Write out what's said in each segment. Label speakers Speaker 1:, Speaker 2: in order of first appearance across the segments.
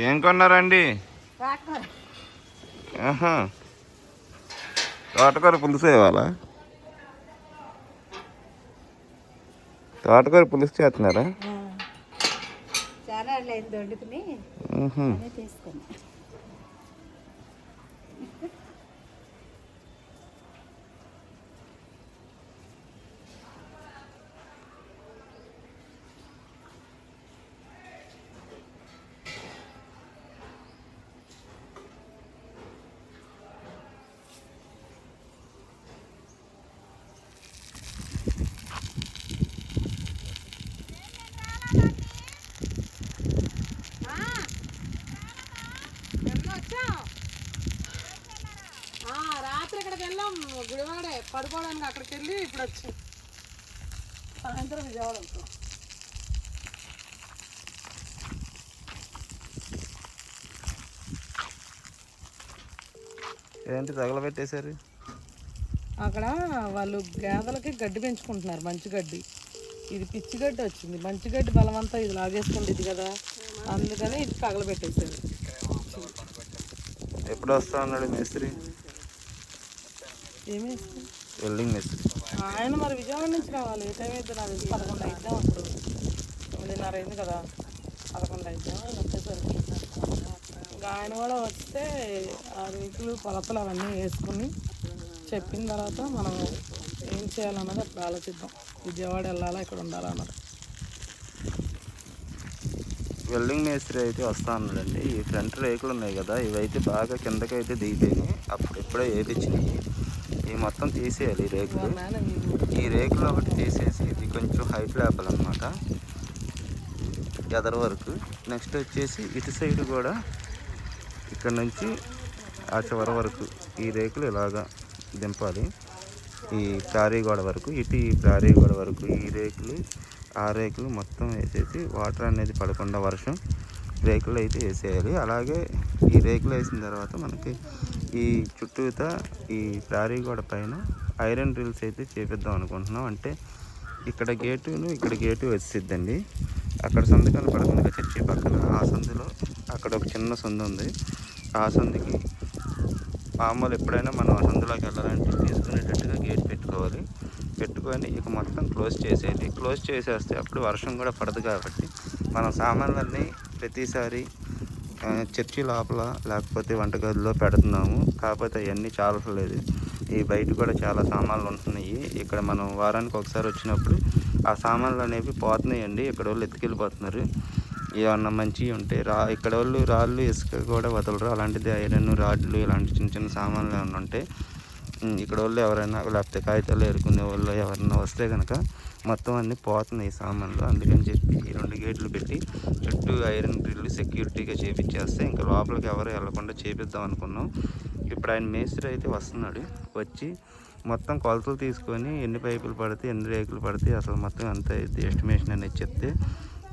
Speaker 1: ఏం కొన్నారండి? తోటకూర పులుసు ఇవ్వాలా? తోటకూర పులుసు చేస్తున్నారా?
Speaker 2: చాలా తీసుకున్నా.
Speaker 3: పడుకోవడానికి అక్కడికి వెళ్ళి ఇప్పుడు వచ్చి సాయంత్రం విజయవాడ వెళ్తాం.
Speaker 1: ఏంటి తగలబెట్టేశారు?
Speaker 3: అక్కడ వాళ్ళు గేదెలకి గడ్డి పెంచుకుంటున్నారు మంచి గడ్డి. ఇది పిచ్చి గడ్డి వచ్చింది. మంచి గడ్డి బలమంతా ఇది లాగేసుకుంటుంది కదా అందుకని ఇది తగలబెట్టేశారు.
Speaker 1: ఎప్పుడు వస్తా ఉన్నాడు మేస్త్రి?
Speaker 3: ఏమేస్తాం
Speaker 1: వెల్డింగ్ మేస్త్రి
Speaker 3: ఆయన మరి విజయవాడ నుంచి రావాలి. ఏ టైం అయితే నాకు పదకొండు అయిద్దాం అప్పుడు. తొమ్మిదిన్నర అయింది కదా. పదకొండు అయిద్దాం వచ్చేసరికి. ఇంకా ఆయన కూడా వస్తే ఆ రేకులు కొలతలు అవన్నీ వేసుకుని చెప్పిన తర్వాత మనం ఏం చేయాలన్నది అప్పుడు ఆలోచిద్దాం. విజయవాడ వెళ్ళాలా ఇక్కడ ఉండాలా అన్నది.
Speaker 1: వెల్డింగ్ మేస్త్రి అయితే వస్తా ఉన్నాడండి ఈ ఫ్రంట్ రేకులు ఉన్నాయి కదా ఇవైతే బాగా కిందకైతే దిగిపోయినాయి. అప్పుడు ఎప్పుడో ఇవి మొత్తం తీసేయాలి ఈ రేకులు. ఈ రేకులు ఒకటి తీసేసి ఇది కొంచెం హైట్ లేపాలన్నమాట. ఎదర వరకు. నెక్స్ట్ వచ్చేసి ఇటు సైడ్ కూడా ఇక్కడ నుంచి ఆ చివరి వరకు ఈ రేకులు ఇలాగా దింపాలి. ఈ ప్రారీ గోడ వరకు ఇటు ఈ ప్రారీ గోడ వరకు ఈ రేకులు ఆ రేకులు మొత్తం వేసేసి వాటర్ అనేది పడకుండా వర్షం రేకులు అయితే వేసేయాలి. అలాగే ఈ రేకులు వేసిన తర్వాత మనకి ఈ చుట్టూతా ఈ ప్రారీ గోడ పైన ఐరన్ డ్రిల్స్ అయితే చేపిద్దాం అనుకుంటున్నాం. అంటే ఇక్కడ గేటును ఇక్కడ గేటు వచ్చిద్దండి అక్కడ సందు కనపడుతుంది చర్చి పక్కన ఆ సందులో అక్కడ ఒక చిన్న సందు ఉంది. ఆ సందుకి మామూలు ఎప్పుడైనా మనం ఆ సందులోకి వెళ్ళాలంటే తీసుకునేటట్టుగా గేట్ పెట్టుకోవాలి. పెట్టుకొని ఇక మొత్తం క్లోజ్ చేసేయాలి. క్లోజ్ చేసేస్తే అప్పుడు వర్షం కూడా పడదు కాబట్టి మనం సామాన్లన్నీ ప్రతిసారి చర్చి లోపల లేకపోతే వంటగదిలో పెడుతున్నాము. కాకపోతే అవన్నీ చాలట్లేదు ఈ బయట కూడా చాలా సామాన్లు ఉంటున్నాయి. ఇక్కడ మనం వారానికి ఒకసారి వచ్చినప్పుడు ఆ సామాన్లు అనేవి పోతున్నాయండి. ఇక్కడ వాళ్ళు ఎత్తుకెళ్ళిపోతున్నారు. ఏమన్నా మంచివి ఉంటే రా ఇక్కడ వాళ్ళు రాళ్ళు ఇసుక కూడా వదలరు. అలాంటిది ఐరన్ రాడ్లు ఇలాంటి చిన్న చిన్న సామాన్లు ఏమన్నా ఉంటే ఇక్కడ వాళ్ళు ఎవరైనా లేకపోతే కాగితాలు ఏరుకునే వాళ్ళు ఎవరైనా వస్తే కనుక మొత్తం అన్నీ పోతున్నాయి సామాన్లు. అందుకని చెప్పి ఈ రెండు గేట్లు పెట్టి చుట్టూ ఐరన్ గ్రిల్ సెక్యూరిటీగా చేపించేస్తే ఇంకా లోపలికి ఎవరు వెళ్ళకుండా చేపిద్దాం అనుకున్నాం. ఇప్పుడు ఆయన మేస్త్రి అయితే వస్తున్నాడు. వచ్చి మొత్తం కొలతలు తీసుకొని ఎన్ని పైపులు పడితే ఎన్ని రేకులు పడితే అసలు మొత్తం ఎంత అయితే ఎస్టిమేషన్ అనేది చెప్తే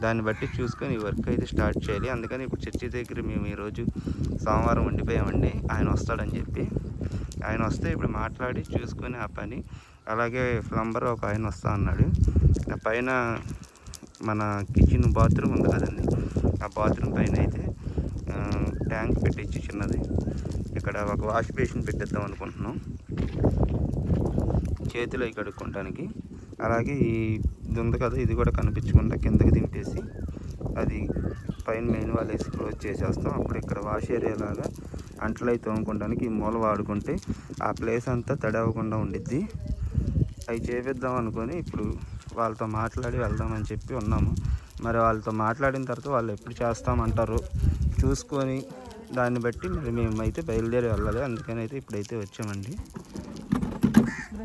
Speaker 1: దాన్ని బట్టి చూసుకొని ఈ వర్క్ అయితే స్టార్ట్ చేయాలి. అందుకని ఇప్పుడు చర్చి దగ్గర మేము ఈరోజు సోమవారం ఉండిపోయామండి. ఆయన వస్తాడని చెప్పి ఆయన వస్తే ఇప్పుడు మాట్లాడి చూసుకుని ఆ పని. అలాగే ప్లంబర్ ఒక ఆయన వస్తా అన్నాడు. ఆ పైన మన కిచెన్ బాత్రూమ్ ఉంది కదండి. ఆ బాత్రూమ్ పైన అయితే ట్యాంక్ పెట్టించి చిన్నది. ఇక్కడ ఒక వాష్ బేసిన్ పెట్టిద్దాం అనుకుంటున్నాం. చేతిలో కడుక్కోవడానికి అలాగే ఈ ఇది ఉంది కదా ఇది కూడా కనిపించకుండా కిందకి దింపేసి అది పైన మెయిన్ వాళ్ళు వేసి క్లోజ్ చేసేస్తాం. అప్పుడు ఇక్కడ వాష్ ఏరియా లాగా అంట్లు అయితే తోముకోవడానికి ఈ మూల వాడుకుంటే ఆ ప్లేస్ అంతా తడి అవ్వకుండా ఉండిద్ది. అవి చేపిద్దాం అనుకొని ఇప్పుడు వాళ్ళతో మాట్లాడి వెళ్దామని చెప్పి ఉన్నాము. మరి వాళ్ళతో మాట్లాడిన తర్వాత వాళ్ళు ఎప్పుడు చేస్తామంటారు చూసుకొని దాన్ని బట్టి మరి మేమైతే బయలుదేరి వెళ్ళాలి. అందుకని అయితే ఇప్పుడైతే వచ్చామండి.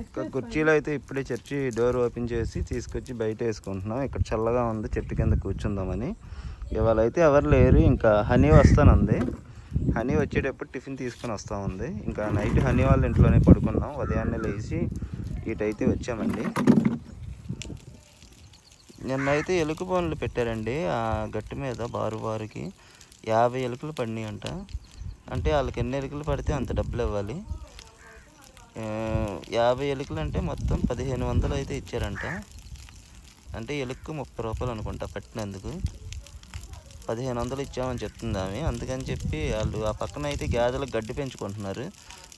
Speaker 1: ఇంకా కుర్చీలు అయితే ఇప్పుడే చర్చి డోర్ ఓపెన్ చేసి తీసుకొచ్చి బయట వేసుకుంటున్నాం. ఇక్కడ చల్లగా ఉంది చెట్టు కింద కూర్చుందామని. ఇవాళ అయితే ఎవరు లేరు ఇంకా హనీ వస్తానుంది. హనీ వచ్చేటప్పుడు టిఫిన్ తీసుకొని వస్తూ ఉంది. ఇంకా నైట్ హనీ వాళ్ళ ఇంట్లోనే పడుకున్నాం. ఉదయాన్నే లేచి ఇటైతే వచ్చామండి. నిన్నైతే ఎలుక బోన్లు పెట్టారండి. ఆ గట్టు మీద బారు బారుకి యాభై ఎలుకలు పడినాయి అంట అంటే వాళ్ళకి ఎన్ని ఎలుకలు పడితే అంత డబ్బులు ఇవ్వాలి. యాభై ఎలుకలు అంటే మొత్తం పదిహేను వందలు అయితే ఇచ్చారంట. అంటే ఎలుక్కు ముప్పై రూపాయలు అనుకుంటా పట్టినందుకు. పదిహేను వందలు ఇచ్చామని చెప్తుంది ఆమె. అందుకని చెప్పి వాళ్ళు ఆ పక్కన అయితే గేదెలకు గడ్డి పెంచుకుంటున్నారు.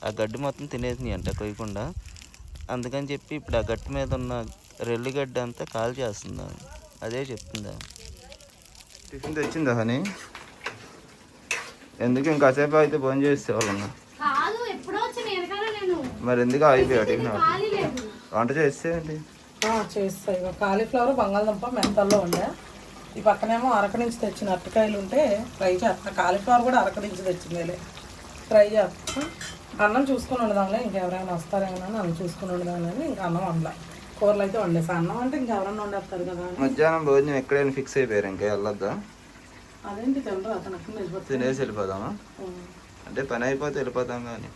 Speaker 1: ఆ గడ్డి మొత్తం తినేసినాయి అంట కొయ్యకుండా. అందుకని చెప్పి ఇప్పుడు ఆ గట్టి మీద ఉన్న రెల్లి గడ్డి అంతా కాల్ చేస్తుంది. అదే చెప్తుంది. టిఫిన్ తెచ్చిందా హనీ? ఎందుకు ఇంకాసేపు అయితే ఫోన్ చేసేవాళ్ళన్నా?
Speaker 4: కాదు ఎప్పుడో వచ్చి వెనకాల నేను.
Speaker 1: మరి ఎందుకు అయిపోయా టిఫిన్ వంట
Speaker 3: ఆ, చేస్తాయి ఇక కాలీఫ్లవర్ బంగాళదుంప మెంతల్లో ఉండే. ఈ పక్కనేమో అరక నుంచి తెచ్చిన అరటికాయలు ఉంటే ఫ్రై చేస్తా. కాలీఫ్లవర్ కూడా అరక నుంచి తెచ్చిందేలే. ఫ్రై చేస్తా. అన్నం చూసుకొని వండుదాంలే ఇంకెవరైనా వస్తారేమో అని అన్నం చూసుకొని వండుదామని ఇంకా అన్నం వండలే. కూరలు అయితే వండేసా. అన్నం అంటే ఇంకెవరైనా వండేస్తారు కదా అని.
Speaker 1: మధ్యాహ్నం భోజనం ఎక్కడైనా ఫిక్స్ అయిపోయారు ఇంకా? వెళ్ళొద్దా?
Speaker 3: అదేంటి తెలరు అతను
Speaker 1: తినేసి వెళ్ళిపోదామా? అంటే పని అయిపోతే వెళ్ళిపోతాం కానీ.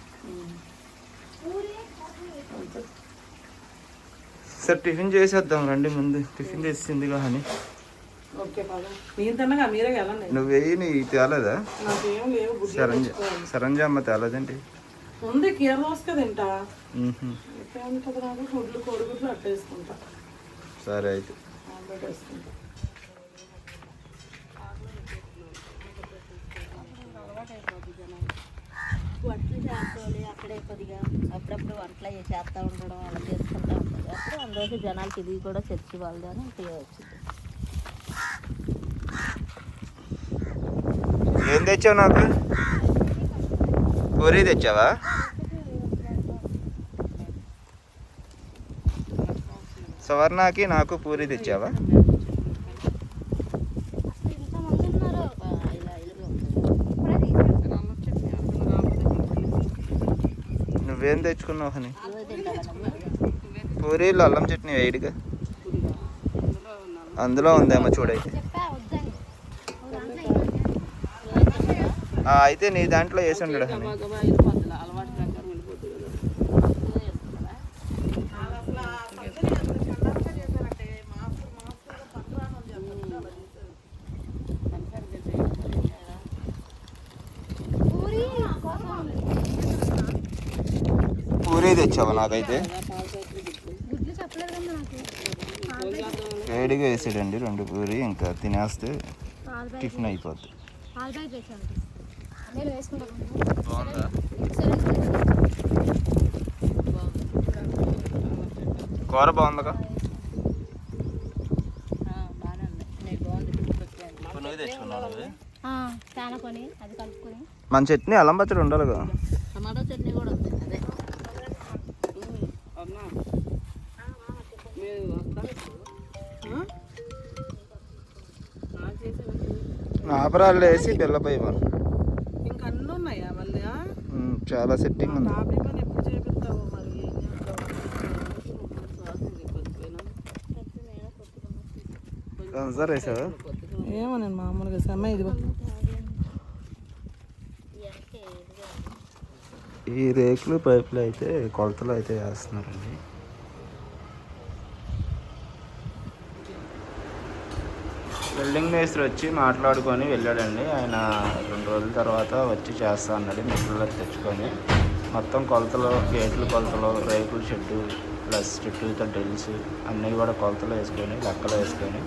Speaker 1: సార్ టిఫిన్ చేసేద్దాం రండి ముందు. టిఫిన్ చేసింది కానీ
Speaker 3: ఓకే బాబా. నేను తిన్నగా మీరే వెళ్ళండి.
Speaker 1: నువ్వు వెయ్యి నీ తేలేదా?
Speaker 3: నాకేం లేవు బుద్ధి
Speaker 1: సరంజ సరంజామ్మ తేలేదేంటి
Speaker 3: ఉంది కీర దోసక తింటా. గుడ్లు కోడిగుడ్లు అట్టేసుకుంటా
Speaker 1: సరే అయితే.
Speaker 2: వంటలు చేసుకోవాలి అక్కడే కొద్దిగా అప్పుడప్పుడు వంటలు అవి చేస్తూ ఉండడం అలా చేసుకుంటూ ఉంటుంది అప్పుడు అందులోకి జనాలకి ఇది కూడా చర్చి వాళ్ళదని ఇంకా
Speaker 1: ఏం తెచ్చావు నాకు? పూరీ తెచ్చావా? సవర్ణకి నాకు పూరీ తెచ్చావా? నువ్వేం తెచ్చుకున్నావు అని పూరీలో అల్లం చట్నీ వేడిగా అందులో ఉందేమో చూడైతే
Speaker 4: చెప్పా వద్దని ఓ దాంట్లో
Speaker 1: ఆ, అయితే నీ దాంట్లో వేసి ఉండడు
Speaker 4: పూరి
Speaker 1: తెచ్చావా నాకైతే? వేడిగా వేసాడండి రెండు పూరి ఇంకా తినేస్తే టిఫిన్ అయిపోద్ది. బాగుందా? కూర
Speaker 2: బాగుంది
Speaker 1: మన చట్నీ అల్లం పచ్చడి ఉండాలిగా
Speaker 2: టమాటో చట్నీ కూడా ఉంది. అదే.
Speaker 3: అన్నా మీరు వస్తారు ఇప్పుడు? ఆ? ఆ, చేసేవి.
Speaker 1: ఆపరాళ్ళు వేసి బెల్లపై ఇవ్వాలి
Speaker 3: ఇంకా అన్నీ ఉన్నాయా మళ్ళీ ఆ?
Speaker 1: ఉమ్, చాలా సెట్టింగ్ ఉంది. సార్ వేసావా?
Speaker 3: ఏమో నేను మామూలుగా సమ్మె ఇదిగో.
Speaker 1: ఈ రేకులు పైపులు అయితే కొలతలు అయితే వేస్తున్నారండి. బిల్డింగ్ మేస్త్రి వచ్చి మాట్లాడుకొని వెళ్ళాడండి. ఆయన రెండు రోజుల తర్వాత వచ్చి చేస్తా అన్నాడు మిషన్లో తెచ్చుకొని. మొత్తం కొలతలు గేట్లు కొలతలు రేకుల షెడ్డు ప్లస్ చుట్టూతో డ్రిల్స్ అన్నీ కూడా కొలతలు వేసుకొని లెక్కలు వేసుకొని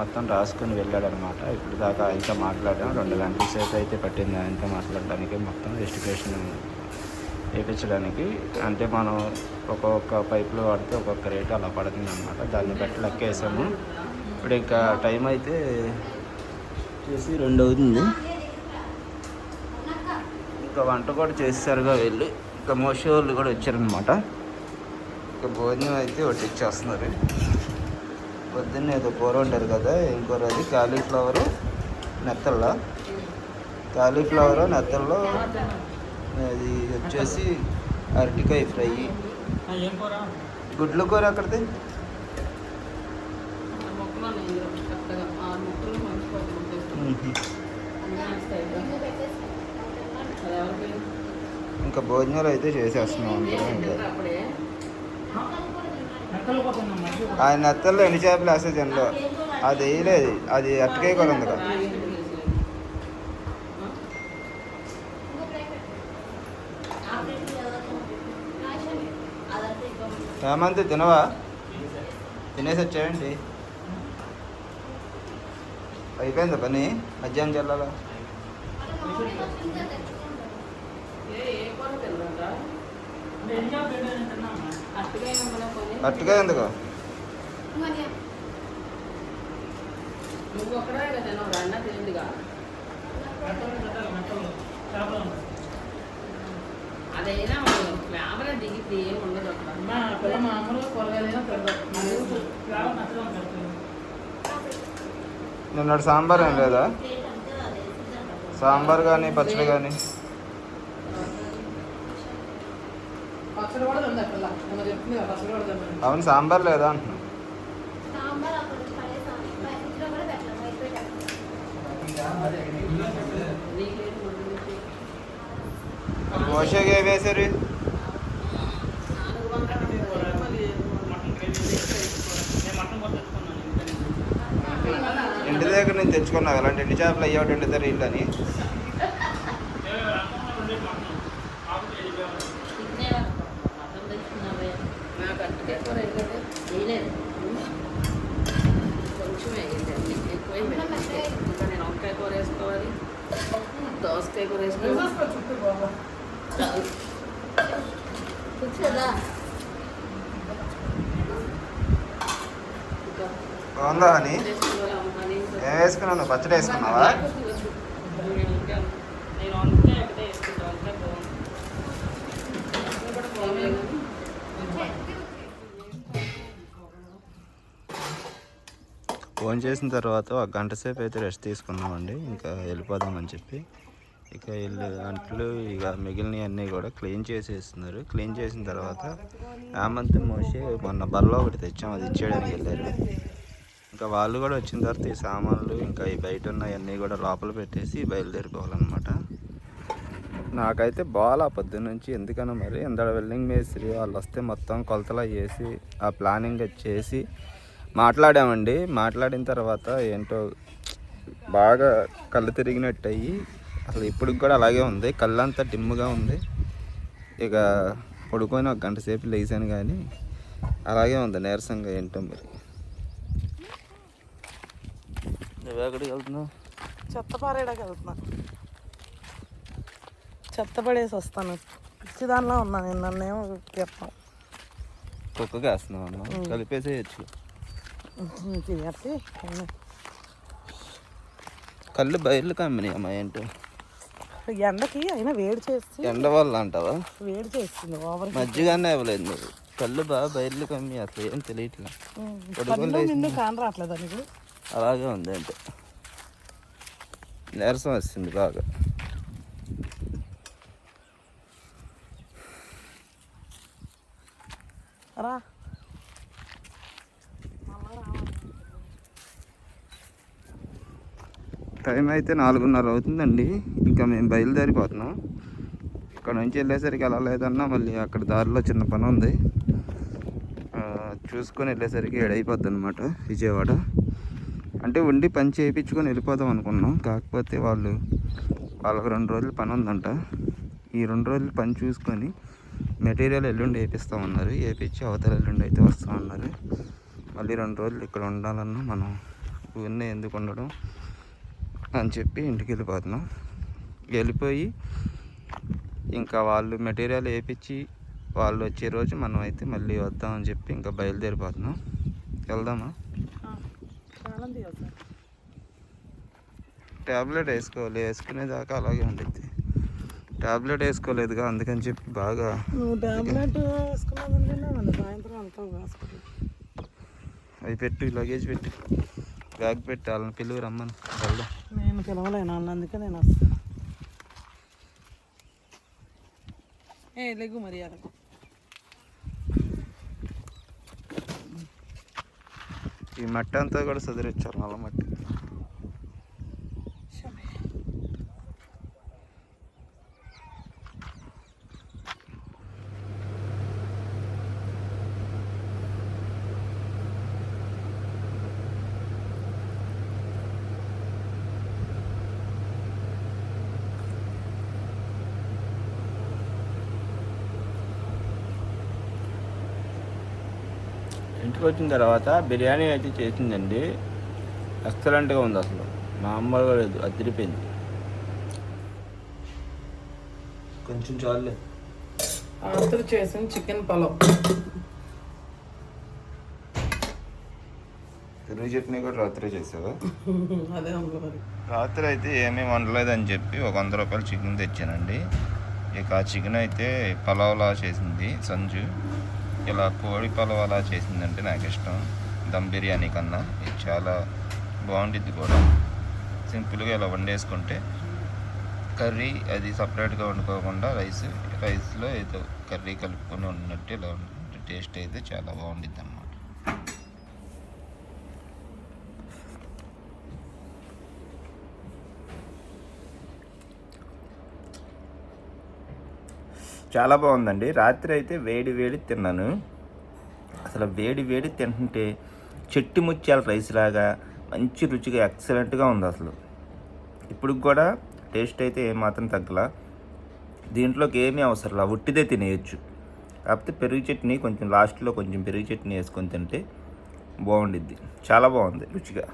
Speaker 1: మొత్తం రాసుకొని వెళ్ళాడనమాట ఇప్పుడు దాకా ఆయనతో మాట్లాడాం రెండు గంటల సేపు అయితే పట్టింది ఆయనతో మాట్లాడడానికి. మొత్తం ఎస్టిమేషన్ వేయించడానికి అంటే మనం ఒక్కొక్క పైపులు వాడితే ఒక్కొక్క రేటు అలా పడుతుంది అనమాట దాన్ని బట్టి లెక్కేసాము. ఇప్పుడు ఇంకా టైం అయితే చేసి రెండు అవుతుంది. ఇంకా వంట కూడా చేస్తారుగా వెళ్ళి. ఇంకా మోసే వాళ్ళు కూడా వచ్చారనమాట ఇంకా భోజనం అయితే ఒకటి ఇచ్చేస్తున్నారు. పొద్దున్న ఏదో కూర ఉంటారు కదా కూర అది? కాలీఫ్లవర్ నెత్తళ్ళ. కాలీఫ్లవర్ నెత్తల్లో అది వచ్చేసి అరటికాయ ఫ్రై. గుడ్ల కూర అక్కడిది ఇంకా భోజనాలు అయితే చేసేస్తున్నాం ఆయన నెత్తల్లో ఎన్ని చేపలు వేస్తే తినలో? అది వేయలేదు అది అట్టకే కూడా ఉంది కదా. హేమంత్ తినవా? తినేసి వచ్చాయండి అయిపోయిందా పని? మధ్యాహ్నం చల్లాలా
Speaker 3: అట్టుగా
Speaker 1: ఎందుకు?
Speaker 3: అదైనా దిగితే ఏమి ఉండదు అక్కడ
Speaker 5: మా మామూలుగా కూరగాయలైనా పెడతాం
Speaker 1: నిన్నటి సాంబార్ ఏం లేదా. సాంబార్ కానీ పచ్చడి కానీ అవును సాంబార్ లేదా అంటున్నా.
Speaker 3: వందల మరి
Speaker 5: మటన్ నేను తెచ్చుకున్నాను
Speaker 1: ఇంటి దగ్గర నేను తెచ్చుకున్నావు. ఇలాంటి ఎండి చేపలు అయ్యో వండుతారు ఇల్లు అని
Speaker 3: నాకు కూర కొంచెం ఎక్కువ నేను దోసకాయ కూర వేసుకోవాలి
Speaker 5: చుట్టూ
Speaker 1: బాగుందా అని? ఏం వేసుకున్నావు పచ్చడి వేసుకున్నావా? ఫోన్ చేసిన తర్వాత ఒక గంట సేపు అయితే రెస్ట్ తీసుకున్నామండి ఇంకా వెళ్ళిపోదామని చెప్పి. ఇక ఇల్లు అంట్లు ఇక మిగిలినవన్నీ కూడా క్లీన్ చేసేస్తున్నారు. క్లీన్ చేసిన తర్వాత ఆమంత్ మోసి మొన్న బర్రలో ఒకటి తెచ్చాం అది ఇచ్చేయడానికి వెళ్ళారు. ఇంకా వాళ్ళు కూడా వచ్చిన తర్వాత ఈ సామాన్లు ఇంకా ఈ బయట ఉన్నవన్నీ కూడా లోపల పెట్టేసి బయలుదేరిపోవాలన్నమాట. నాకైతే బాగా పొద్దున్న నుంచి ఎందుకన్నా మరి ఇందడ వెల్డింగ్ మేస్త్రి వాళ్ళు వస్తే మొత్తం కొలతలు చేసి ఆ ప్లానింగ్ చేసి మాట్లాడామండి. మాట్లాడిన తర్వాత ఏంటో బాగా కళ్ళు తిరిగినట్టు అయ్యి అసలు ఇప్పుడు కూడా అలాగే ఉంది. కళ్ళంతా డిమ్గా డిమ్ముగా ఉంది. ఇక పడుకొని ఒక గంట సేపు లేచాను కానీ అలాగే ఉంది నీరసంగా ఏంటో మరి. నువ్వు ఎక్కడికి వెళ్తున్నావు
Speaker 3: చెత్త పారేయడానికి వెళ్తున్నా. చెత్త పడేసి వస్తాను. పిచ్చి దానిలో ఉన్నా నేను నన్నేమో చెప్తాం
Speaker 1: కుక్కకి వేస్తున్నావు అన్న? కలిపేసేయచ్చు. కళ్ళు బయలు కమ్మినాయి అమ్మా ఏంటో?
Speaker 3: ఎండకి అయినా వేడి చేసి
Speaker 1: ఎండ వల్ల అంటావా?
Speaker 3: వేడి చేస్తుంది ఓవర్
Speaker 1: మజ్జిగానే ఇవ్వలేదు నువ్వు కళ్ళు బాగా బయలు కమ్మి అసలు ఏం తెలియట్లే? పడుకొని
Speaker 3: కళ్ళు
Speaker 1: లేచింది.
Speaker 3: నిన్ను కాని రావట్లేదా నీకు?
Speaker 1: అలాగే ఉంది అంటే నీరసం వస్తుంది బాగా.
Speaker 3: రా.
Speaker 1: టైం అయితే నాలుగున్నర అవుతుందండి. ఇంకా మేము బయలుదేరిపోతున్నాం. ఇక్కడ నుంచి వెళ్ళేసరికి ఎలా లేదన్నా మళ్ళీ అక్కడ దారిలో చిన్న పని ఉంది. చూసుకొని వెళ్ళేసరికి ఏడైపోద్ది అనమాట విజయవాడ. అంటే ఉండి పని చేయించుకొని వెళ్ళిపోదాం అనుకున్నాం. కాకపోతే వాళ్ళు వాళ్ళకి రెండు రోజులు పని ఉందంట. ఈ రెండు రోజులు పని చూసుకొని మెటీరియల్ ఎల్లుండి వేపిస్తామన్నారు వేపించి అవతల ఎల్లుండి అయితే వస్తామన్నారు మళ్ళీ రెండు రోజులు ఇక్కడ ఉండాలన్నా మనం ఊరినే ఎందుకు ఉండడం అని చెప్పి ఇంటికి వెళ్ళిపోతున్నాం. వెళ్ళిపోయి ఇంకా వాళ్ళు మెటీరియల్ వేపించి వాళ్ళు వచ్చే రోజు మనం అయితే మళ్ళీ వద్దామని చెప్పి ఇంకా బయలుదేరిపోతున్నాం. వెళ్దామా? ట్యాబ్లెట్ వేసుకోవాలి వేసుకునేదాకా అలాగే ఉండిద్ది. ట్యాబ్లెట్ వేసుకోలేదుగా అందుకని చెప్పి బాగా అవి పెట్టు లగేజ్ పెట్టు. బ్యాగ్ పెట్టి వాళ్ళని పిలువు రమ్మని. వెళ్దాం
Speaker 3: నేను పిలవలేను అందుకే నేను వస్తాను ఏ లెగ్గు మరి అరకు
Speaker 1: ఈ మట్టి అంతా కూడా సదిరించాలి నల్ల వచ్చిన తర్వాత బిర్యానీ అయితే చేసిందండి. ఎక్సలెంట్గా ఉంది అసలు. మామూలుగా లేదు అదిరిపోయింది. కొంచెం చాలే
Speaker 3: రాత్రి చేసిన చికెన్ పలావ్.
Speaker 1: పెరుగు చట్నీ కూడా రాత్రి చేసావా?
Speaker 3: అదే
Speaker 1: రాత్రి అయితే ఏమీ వండలేదని చెప్పి ఒక వంద రూపాయలు చికెన్ తెచ్చానండి. ఇక ఆ చికెన్ అయితే పలావ్లా చేసింది సంజు. ఇలా కోడి పలవ అలా చేసిందంటే నాకు ఇష్టం. దమ్ బిర్యానీ కన్నా ఇది చాలా బాగుండిద్ది కూడా. సింపుల్గా ఇలా వండేసుకుంటే కర్రీ అది సపరేట్గా వండుకోకుండా రైస్ రైస్లో ఏదో కర్రీ కలుపుకొని ఉన్నట్టు ఇలా ఉంటుంది టేస్ట్ అయితే చాలా బాగుండిద్ది అన్నమాట. చాలా బాగుందండి. రాత్రి అయితే వేడి వేడి తిన్నాను. అసలు వేడి వేడి తింటుంటే చెట్టు ముత్యాల రైస్ లాగా మంచి రుచిగా ఎక్సలెంట్గా ఉంది అసలు. ఇప్పుడు కూడా టేస్ట్ అయితే ఏమాత్రం తగ్గల. దీంట్లోకి ఏమీ అవసరం లా ఉట్టిదే తినేయచ్చు. కాకపోతే పెరుగు చట్నీ కొంచెం లాస్ట్లో కొంచెం పెరుగు చట్నీ వేసుకొని తింటే బాగుండిద్ది. చాలా బాగుంది రుచిగా.